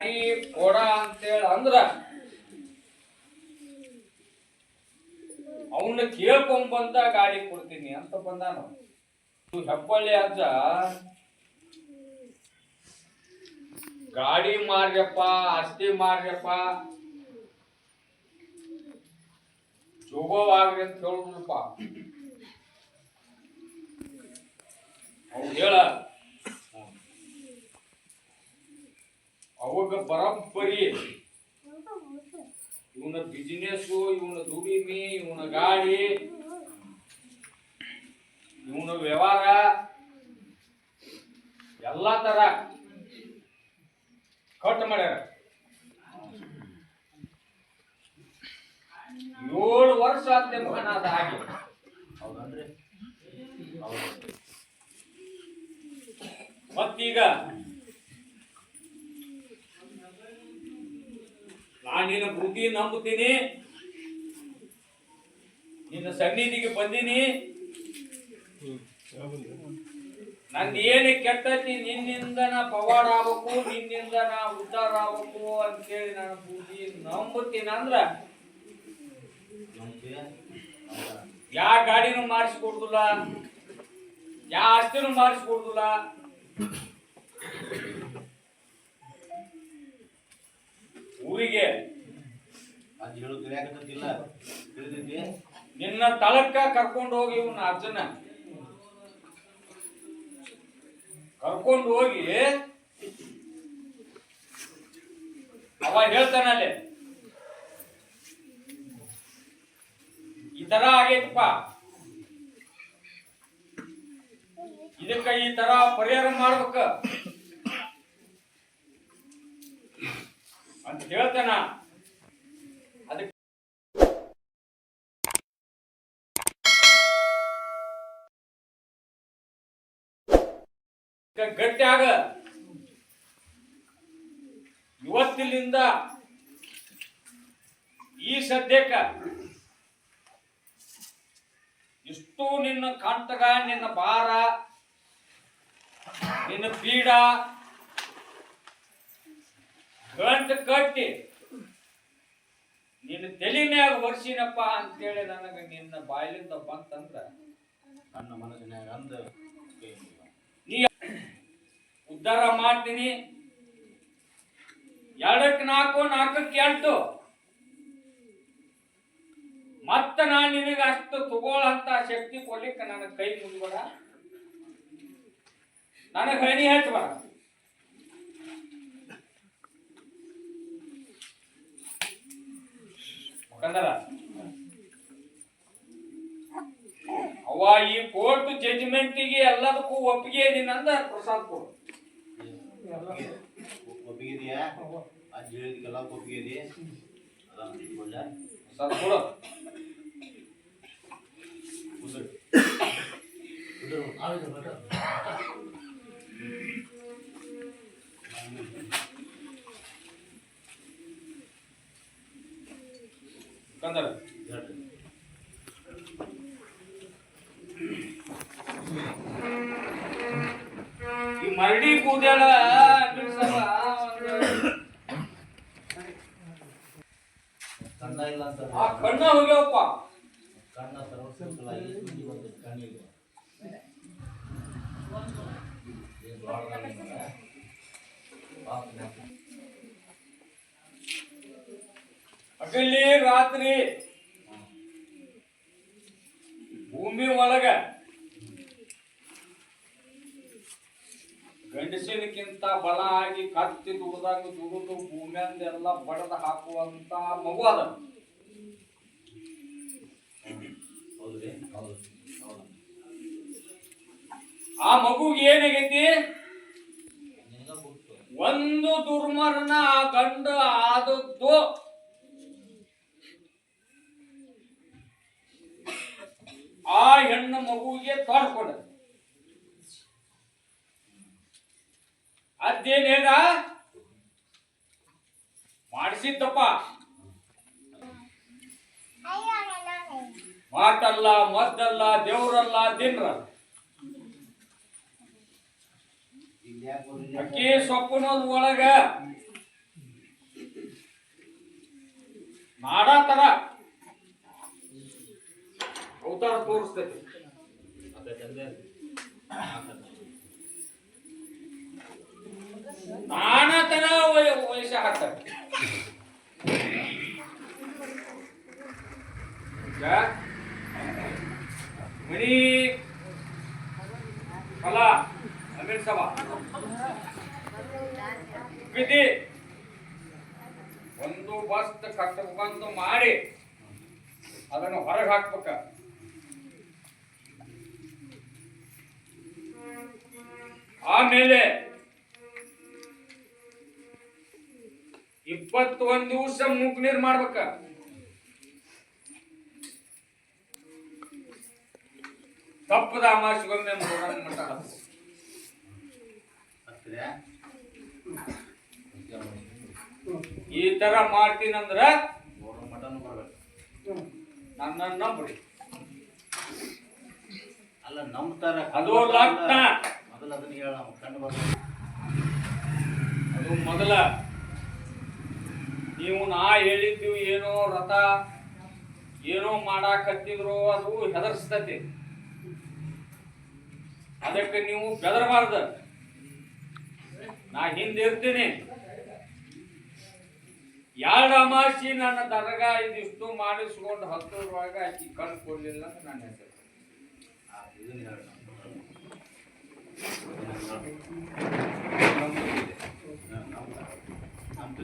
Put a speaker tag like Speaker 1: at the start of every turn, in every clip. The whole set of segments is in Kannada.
Speaker 1: ಗಾಡಿ ಕೊಡ ಅಂತೇಳಿ ಅಂದ್ರ ಅವನ್ನ ಕೇಳ್ಕೊಂಡ್ ಬಂದ ಗಾಡಿ ಕೊಡ್ತೀನಿ ಅಂತ ಬಂದಾನು ಹೆಬ್ಬಳ್ಳಿ ಅಜ್ಜ ಗಾಡಿ ಮಾರ್ಯಪ್ಪ ಆಸ್ತಿ ಮಾರ್ಯಪ್ಪ ಶುಭವಾಗ್ರಿ ಅಂತ ಹೇಳುದಪ್ಪ ಅವ್ನು ಹೇಳ ಅವಾಗ ಬರಬ್ಬರಿ. ಇವನ ಬಿಸಿನೆಸ್ ಇವನ ದುಡಿಮೆ, ಇವನ ಗಾಡಿ, ಇವನ ವ್ಯವಹಾರ, ಎಲ್ಲಾ ತರ ಕಟ್ ಮಾಡ್ಯಾರ. ಏಳು ವರ್ಷ ಆದ್ಲೆ ಮಗನ ಅದ ಹಾಗೆ. ಮತ್ತೀಗ ನಾನು ಬುದ್ಧಿ ನಂಬುತ್ತೀನಿ. ನಿನ್ನ ಸನ್ನಿಧಿಗೆ ಬಂದೀನಿ. ನಂದು ಏನು ಕೆಟ್ಟತಿ, ನಿನ್ನಿಂದ ನಾ ಪವಾಡ ಆಗ್ಬೇಕು, ನಿನ್ನಿಂದ ನಾ ಉದ್ಧಾರ ಆಗ್ಬೇಕು ಅಂತೇಳಿ ನಾನು ಬುದ್ಧಿ ನಂಬುತ್ತೀನಿ ಅಂದ್ರ ಯಾವ ಗಾಡಿನೂ ಮಾಡಿಸ್ಕೊಡುದಿಲ್ಲ ಯಾವ ಆಸ್ತಿನೂ ಮಾಡಿಸ್ಕೊಡುದಿಲ್ಲ ಊರಿಗೆ ನಿನ್ನ ತಳಕ್ಕ ಕರ್ಕೊಂಡು ಹೋಗಿ ಇವನ ಅರ್ಜುನ ಕರ್ಕೊಂಡು ಹೋಗಿ ಅವ ಹೇಳ್ತಾನಲ್ಲಿ. ಈ ತರ ಆಗೈತಪ್ಪ. ಇದಕ್ಕ ಈ ತರ ಪರಿಹಾರ ಮಾಡ್ಬೇಕ. ಅಂತ ಹೇಳ್ತಾನ ಅದಕ್ಕೆ ಗಟ್ಟಿ ಆಗ ಇವತ್ತಿನಿಂದ ಈ ಸದ್ಯಕ್ಕ ಇಷ್ಟು ನಿನ್ನ ಕಂಟಗ ನಿನ್ನ ಭಾರ, ನಿನ್ನ ಪೀಡ ಗಂಟು ಕಟ್ಟಿ ನಿನ್ನ ತೆಲಿನ್ಯಾಗ ವರ್ಷಿನಪ್ಪ ಅಂತೇಳಿ ನನಗೆ ನಿನ್ನ ಬಾಯಿಲಿಂದ ಬಂತಂದ್ರ
Speaker 2: ನನ್ನ ಮನಸ್ಸಿನಾಗ ಅಂದ
Speaker 1: ನೀ ಉದ್ಧಾರ ಮಾಡ್ತೀನಿ. ಎರಡಕ್ಕೆ ನಾಲ್ಕು, ನಾಲ್ಕಕ್ಕೆ ಎಂಟು. ಮತ್ತ ನಾನು ನಿನಗೆ ಅಷ್ಟು ತಗೊಳ್ಳಂತ ಶಕ್ತಿ ಕೊಡ್ಲಿಕ್ಕೆ ನನ್ನ ಕೈ ಮುಗಿಬೇಡ. ನನಗೆ ಹಣಿ ಹಚ್ಚಬೇಡ ಮುಖಂದರ ಅವ ಈ ಕೋರ್ಟ್ ಜಡ್ಜ್ಮೆಂಟಿಗೆ ಎಲ್ಲದಕ್ಕೂ ಒಪ್ಪಿಗೆ ಇದೀನಿ ಅಂದ್ರೆ ಪ್ರಸಾದ್ ಕೊಡು.
Speaker 2: ಒಪ್ಪಿಗಿದೆಯಾ ಅಜ್ಜಿ ಹೇಳಿದಕ್ಕೆಲ್ಲ ಒಪ್ಪಿಗಿದಿ ಅದ ಒಳ್ಳೆ
Speaker 1: ಪ್ರಸಾದ್ ಕೊಡು
Speaker 2: ಕುದುರೆ ಕುದುರೆ ಆವಿದ ಬಟ
Speaker 1: ಮುಖಂದರ
Speaker 2: ಹೇಳ್ರಿ
Speaker 1: ಈ ಮರಡಿ ಕೂದಲ ಬಿಡ್ಸಲ್ಲ ಒಂದು-
Speaker 2: ಕಣ್ಣ ಇಲ್ಲ ಅಂತ
Speaker 1: ಆ ಕಣ್ಣ ಹೋಗ್ಯಾವಪ್ಪ
Speaker 2: ಕಣ್ಣ ಸರ್ವಸಲ ಈ ಸುದ್ದಿ ಬಂದೈತಿ ಕಣ್ಣಿಗೆ ಏನ್ ದೊಡ್ಡದಾಗಿ ಮಗ. ಪಾಪ ಪಾಪ.
Speaker 1: ಹಗಲಿ ರಾತ್ರಿ ಭೂಮಿ ಒಳಗ ಗಂಡಸಿನಕ್ಕಿಂತ ಬಲ ಆಗಿ ಕತ್ತಿ ದುಡ್ದಾಗ ದುಡಿದು ಭೂಮಿಯಿಂದ ಎಲ್ಲ ಬಡದ ಹಾಕುವಂತ ಮಗು ಅದ ಆ ಮಗುಗೆ ಏನಾಗೈತಿ? ಒಂದು ದುರ್ಮರಣ ಆ ಗಂಡ ಆದದ್ದು. ಆ ಹೆಣ್ಣು ಮಗುವಿಗೆ ತೋರ್ಕೊಡ ಅದೇನ್ ಹೇಳ ಮಾಡಿಸಿದ್ದಪ್ಪ. ಮಾಟಲ್ಲ ಮದ್ದಲ್ಲ ದೇವ್ರಲ್ಲ ದಿನ್ರ. ಅಕ್ಕಿ ಸೊಪ್ಪನದ ಒಳಗ ಮನಿ ಫಲ ಅಮೀರ್ ಸಭಾ ವಿಧಿ ಒಂದು ಬಸ್ ಕಟ್ಟಬೇಕಂತ ಮಾಡಿ ಅದನ್ನು ಹೊರಗೆ ಹಾಕ್ಬೇಕ. ಆಮೇಲೆ ಇಪ್ಪತ್ತೊಂದು ದಿವಸ ಮೂಕ್ ನೀರು ಮಾಡ್ಬೇಕ. ತಪ್ಪದ ಅಮಾಸಿಗೊಮ್ಮೆ ಮೂರನೇ ಮಠ ಹತ್ತು.
Speaker 2: ಹತ್ತಿರ
Speaker 1: ಈ ತರ ಮಾಡ್ತೀನಂದ್ರ
Speaker 2: ನನ್ನನ್ನ ಮಟನ್ ಅಲ್ಲ
Speaker 1: ನನ್ನ
Speaker 2: ತರ
Speaker 1: ಅದು ಲಗ್ನ.
Speaker 2: ಮೊದಲ ಅದನ್ನ ಹೇಳ ಕಂಡು ಬರ್ಬೇಕು
Speaker 1: ಅದು ಮೊದಲ. ನೀವು ನಾ ಹೇಳಿದ್ದೀವಿ ಏನೋ ರಥ ಏನೋ ಮಾಡಾಕತ್ತಿದ್ರು ಅದು ಹೆದರ್ಸ್ತತಿ. ಅದಕ್ಕೆ ನೀವು ಬೆದರಬಾರ್ದು. ನಾ ಹಿಂದೆ ಇರ್ತೀನಿ. ಎರಡು ಅಮಾಸಿ ನನ್ನ ದರ್ಗ ಇದಿಷ್ಟು ಮಾಡಿಸ್ಕೊಂಡು ಹತ್ತರೊಳಗ ಆಕಿ ಕಣ್ ಕೊಡ್ಲಿಲ್ಲ ಅಂತ ನನ್ನ ಹೆಸರು.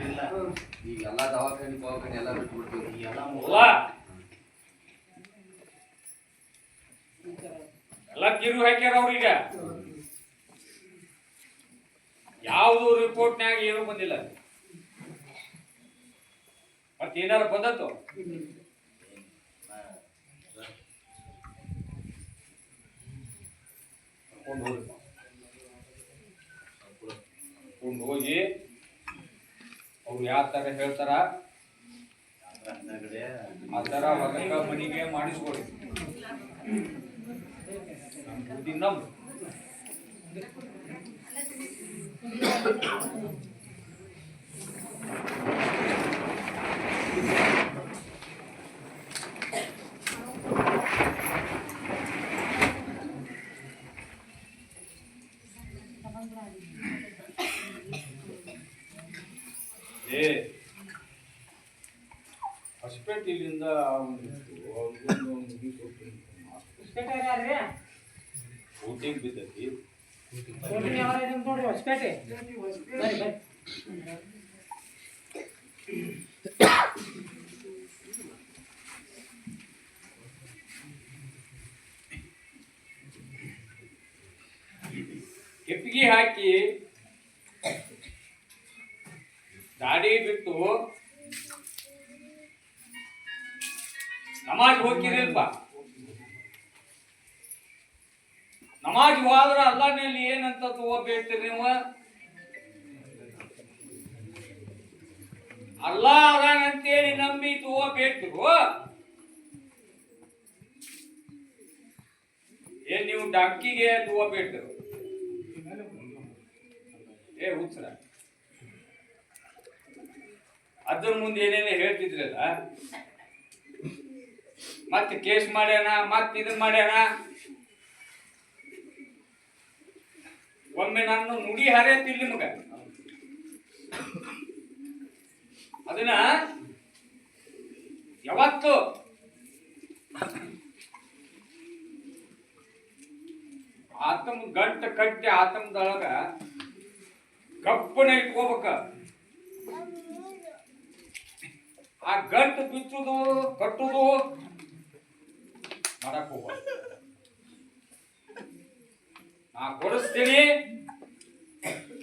Speaker 2: ಎಲ್ಲ
Speaker 3: ಈಗ ಎಲ್ಲ ದವಾಖಾನೆ ಪವಾಖಾನೆ ಎಲ್ಲ ಬಿಟ್ಟು ಬಿಡ್ತೀವಿ
Speaker 2: ಈಗೆಲ್ಲ
Speaker 1: ಅಲ್ಲ ಎಲ್ಲ ಕಿರು ಹಾಕ್ಯಾರ ಅವ್ರೀಗ ಯಾವುದು ರಿಪೋರ್ಟ್ನ್ಯಾಗ ಏನು ಬಂದಿಲ್ಲ. ಮತ್ತೆ ಏನಾರ ಬಂದತ್ತು? ಹೋಗಿ ಅವ್ರು ಯಾವ ತರ ಹೇಳ್ತಾರ? ಆ ಮನಿಗೆ ಮಾಡಿಸ್ಕೊಡಿ. Hindi nam. ಏ ಹೊಸಪೇಟೆ ಇಲ್ಲಿಂದ ಮುಗಿತು ಅವ್ರಿಗೊಂದು ನಮ್ ಬುದ್ಧಿ ನಮ್ ಏ ಹೊಸಪೇಟೆಯಿಂದ ಊಟಿಗೆ ಬಿದ್ದೈತಿ ಕೆಪ್ಪಿಗೆ ಹಾಕಿ ಗಾಡಿ ಬಿಟ್ಟು ಅಲ್ಲ ಅದಾನಂತೇಳಿ ನಂಬಿ ತಗೋಬೇಕು. ಏನ್ ನೀವು ಡಕ್ಕಿಗೆ ತಗೋಬೇಕು? ಏ, ಉತ್ತರ. ಅದ್ರ ಮುಂದೆ ಏನೇನು ಹೇಳ್ತಿದ್ರಲ್ಲ? ಮತ್ತೆ ಕೇಸ್ ಮಾಡ್ಯಾನ, ಮತ್ತೆ ಇದನ್ ಮಾಡ್ಯಾನ? ಒಮ್ಮೆ ನಾನು ನುಡಿ ಹರಿಯತ್ತಿಲ್ಲ ನಿಮಗ. ಅದನ್ನ ಯಾವತ್ತು ಆತಮ್ ಗಂಟ ಕಟ್ಟಿ ಆತಮದೊಳಗ ಕಪ್ಪನ ಇಟ್ಕೋಬೇಕ. ಆ ಗಂಟು ಬಿಚ್ಚುದು, ಕಟ್ಟುದು ಮಾಡಕ್ ಹೋಗ ನಾ ಕೊಡಿಸ್ತೀನಿ,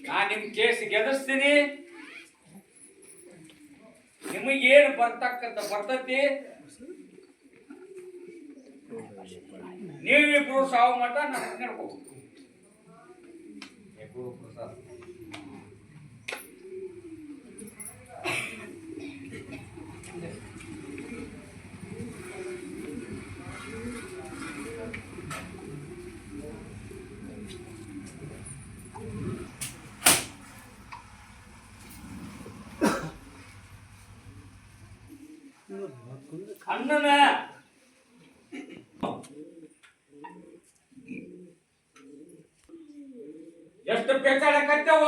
Speaker 1: ನಾ ನಿಮ್ ಕೇಸ್ ಗೆದಿಸ್ತೀನಿ ನಿಮಗೇನು ಬರ್ತಕ್ಕಂಥ ಬರ್ತತಿ? ನೀವಿಬ್ರು ಸಾವು ಮಟ್ಟ ನಾನು ನಡ್ಕೋಬೇಕು ನೋಡ್ಕೋಬೇಕು ಅಣ್ಣನ ಎಷ್ಟು ಪೆಚ್ಚಾಡಕತ್ತೇವ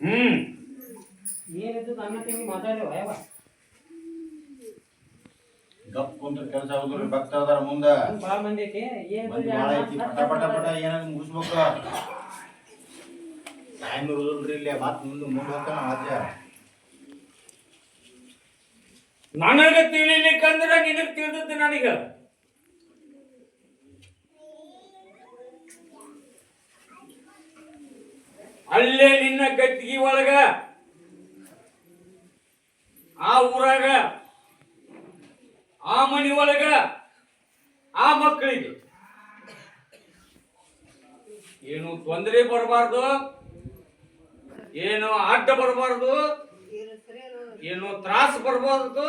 Speaker 1: ಹ್ಮ್.
Speaker 4: ಏನಿದ್ದು ಅಣ್ಣ ತಂಗಿ ಮಾತಾಡ್ಲೇವ ಯಾವ
Speaker 2: ಗಪ್ ಕುಂತ್ರ ಕೆಲಸ ಆಗುದ್ರಿ ಭಕ್ತ ಅದಾರ ಮುಂದ.
Speaker 4: ಭಾಳ ಮಂದಿ ಐತಿ.
Speaker 2: ಐತಿ ಪಟ ಪಟ ಪಟ ಏನಾದ್ರು ಮುಗಿಸ್ಬೇಕು. ಟೈಮ್ ಇರುದಿಲ್ರಿ ಇಲ್ಲಿ ಮತ್ತೆ ಮುಂದೆ ಮುಂದೆ ಹೋಗ್ತಾನ ಅಜ್ಜ
Speaker 1: ನನಗ ತಿಳಿಲಿಕ್ಕಂದ್ರ ನಿನಗ್ ತಿಳಿದದ್ದು ನನಗ. ಅಲ್ಲೇ ನಿನ್ನ ಗದ್ದಿಗೆ ಒಳಗ, ಆ ಊರಾಗ, ಆ ಮನಿ ಒಳಗ, ಆ ಮಕ್ಕಳಿಗೆ. ಏನು ತೊಂದರೆ ಬರಬಾರ್ದು. ಏನು ಅಡ್ಡ ಬರಬಾರದು. ಏನು ತ್ರಾಸ ಬರಬಾರದು.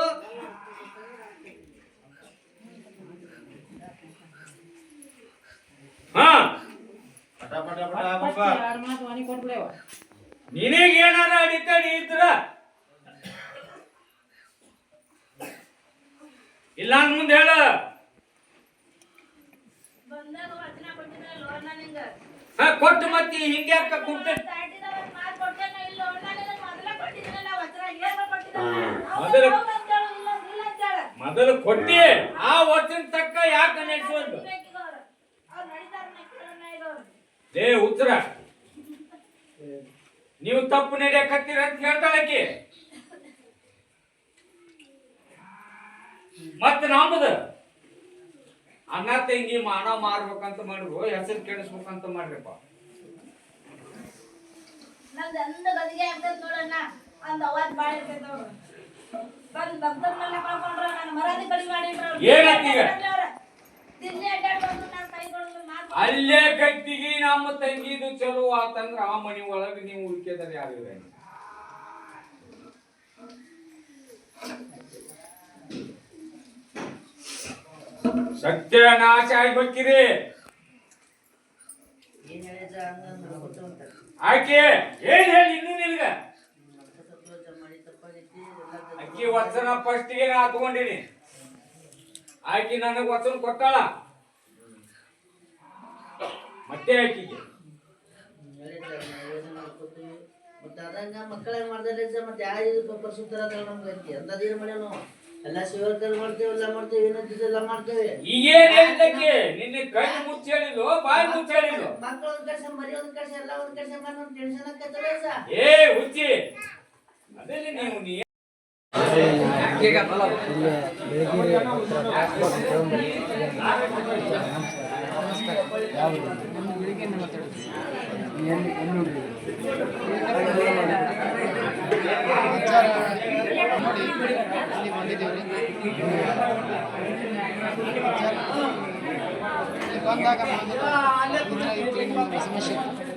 Speaker 1: ಹಾ. ನಿನಗೆ ಏನಾರ ಅಡಿತಡಿ ಇದ್ರ? ಇಲ್ಲ ಅಂದ್ ಮುಂದೆ ಹೇಳ. ಕೊಟ್ಟು ಮತ್ತೆ ಹಿಂಗೆ ಯಾಕ ಕುಂತ
Speaker 5: ತಾಟಿದ ಒಂದ್ ಮಾತ್ ಕೊಟ್ಟೇನೋ ಇಲ್ಲೋ ಅಣ್ಣ ನಿನಗ್ ಮೊದಲೇ ಕೊಟ್ಟಿದ್ರಲ್ಲ ವಚನ, ಏನ್ ಕೊಟ್ಟಿದ್ರಲ್ಲ? ಅವ್ರು
Speaker 1: ಮೊದಲು-. ಮೊದಲು ಕೊಟ್ಟಿ ಆ ವಚನ ತಕ್ಕ ಯಾಕೆ ನಡೆಸೋದು
Speaker 5: ಅವ್ರು.
Speaker 1: ಲೇ ಉತ್ತರ. ನೀವು ತಪ್ಪು ನಡೆಯಕತ್ತೀರ ಅಂತ ಹೇಳ್ತಾಳಕಿ ಮತ್ತೆ ನಮ್ಮದ ಅಣ್ಣ ತಂಗಿ ಮಾನ ಮಾರ್ಬೇಕಂತ ಮಾಡಿದ್ರು ಹೆಸರು ಕೆಡಿಸ್ಬೇಕಂತ ಮಾಡ್ರಪ್ಪ
Speaker 5: ನಮ್ದು ಅಂದ ಗದಿಗೆ ಆಗ್ತೈತ್ ನೋಡಣ್ಣ ಅಂದ್ ಅವಾಜ್ ಬಾಳ ಇರ್ತೈತ್ ನೋಡು. ಬಂದ್ ಭಕ್ತರ್ನೆಲ್ಲ ಕಳ್ಕೊಂಡ್ರ ನನ್ನ ಮರಾದಿ ಕಡಿ ಮಾಡಿಟ್ರ ಅವ್ರು.
Speaker 1: ಏನಾಯ್ತ್ ಈಗ?
Speaker 5: ಅವ್ರ. ದಿಲ್ಲಿ ಅಡ್ಡಾಡ್ ಬಂದು ನನ್ನ ಕೈಗೊಳಗೆ ಮಾತು
Speaker 1: ಅಲ್ಲೇ ಕತ್ತಿಗೆ ನಮ್ಮ ತಂಗಿದು ಚಲೋ ಆತಂದ್ರ ಆ ಮನಿ ಒಳಗೆ ನೀವು ಹುಡುಕಿದ್ರೆ ಯಾರು. ಸತ್ಯ ನಾಶ ಆಗ್ಬೇಕಿರಿ ಆಕೆ ಏನ್ ಹೇಳಿ ಇನ್ನು ನಿಲ್ಗ ಅಕ್ಕಿ ವಚನ ಫಸ್ಟ್ಗೆ ನಾ ತಗೊಂಡಿನಿ ಆಕಿ ನನಗೆ ವಚನ ಕೊಟ್ಟಾಳ. ಮತ್ತೆ ಆಕಿಗೆ.
Speaker 6: ಮತ್ತೆ ಅದಂಗ ಮಕ್ಕಳಾಗ ಮಾಡ್ತಾರೆ ಸರ್? ಮತ್ತೆ ಯಾವ ಇದು ಪರಿಶುದ್ಧರ ನಮ್ಗೆ ಐತಿ ಅಂತದೇನು ಮಾಡ್ಯಾವ ನಾವು? ಎಲ್ಲ ಶಿವಕರ್ ಮಾಡ್ತೇವೆ ಎಲ್ಲ ಮಾಡ್ತೇವೆ ಏನಂತಿದೆ ಎಲ್ಲ ಮಾಡ್ತೇವೆ.
Speaker 1: ಈಗೇನ್ ಹೇಳಿದ್ದಕ್ಕೆ ನಿನ್ನೆ ಕಣ್ಣು ಮುಚ್ಚಿ ಹೇಳಿದ್ಲು ಬಾಯಿ ಮುಚ್ಚಿ ಹೇಳಿದ್ಲು.
Speaker 6: ಮಕ್ಕಳು ಒಂದ್ ಕಡೆ ಮರಿ ಒಂದ್ ಕಡೆ ಎಲ್ಲ ಒಂದ್ ಕಡೆ ಟೆನ್ಷನ್ ಆಕತ್ತಲ್ಲ
Speaker 1: ಏ ಹುಚ್ಚಿ. ಅದೇ ನೀವು ನೀ
Speaker 7: ಬಂದಾಗ ಸಮಸ್ಯೆ ಸಮಸ್ಯೆ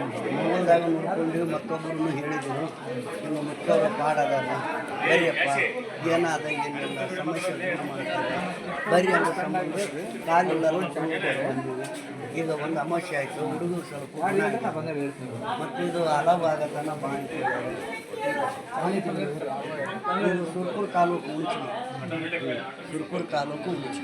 Speaker 8: ಮೊಬೈಲ್ದಾಗ ನೋಡ್ಕೊಂಡು ಮತ್ತೊಬ್ಬರನ್ನು ಹೇಳಿದರು. ನಿಮ್ಮ ಮುಖ್ಯವ್ರ ಪಾಡದಾರ ಬರಿಯಪ್ಪ. ಏನಾದ ಏನಿಲ್ಲ. ಸಮಸ್ಯೆ ಮಾಡ್ತಾರೆ ಬರಿ ಅನ್ನೋ ಸಂಬಂಧ ಕಾಲಿಲ್ಲರೂ ಬಂದಿವಿ ಈಗ ಒಂದು ಅಮಾಸೆ ಆಯಿತು. ಹುಡುಗರು ಸ್ವಲ್ಪ. ಮತ್ತು ಇದು ಹಲವಾಗತನ ಇದು ಸುರ್ಪುರ್ ತಾಲೂಕು ಮುಂಚೆ ಸುರ್ಪುರ್ ತಾಲೂಕು ಮುಂಚೆ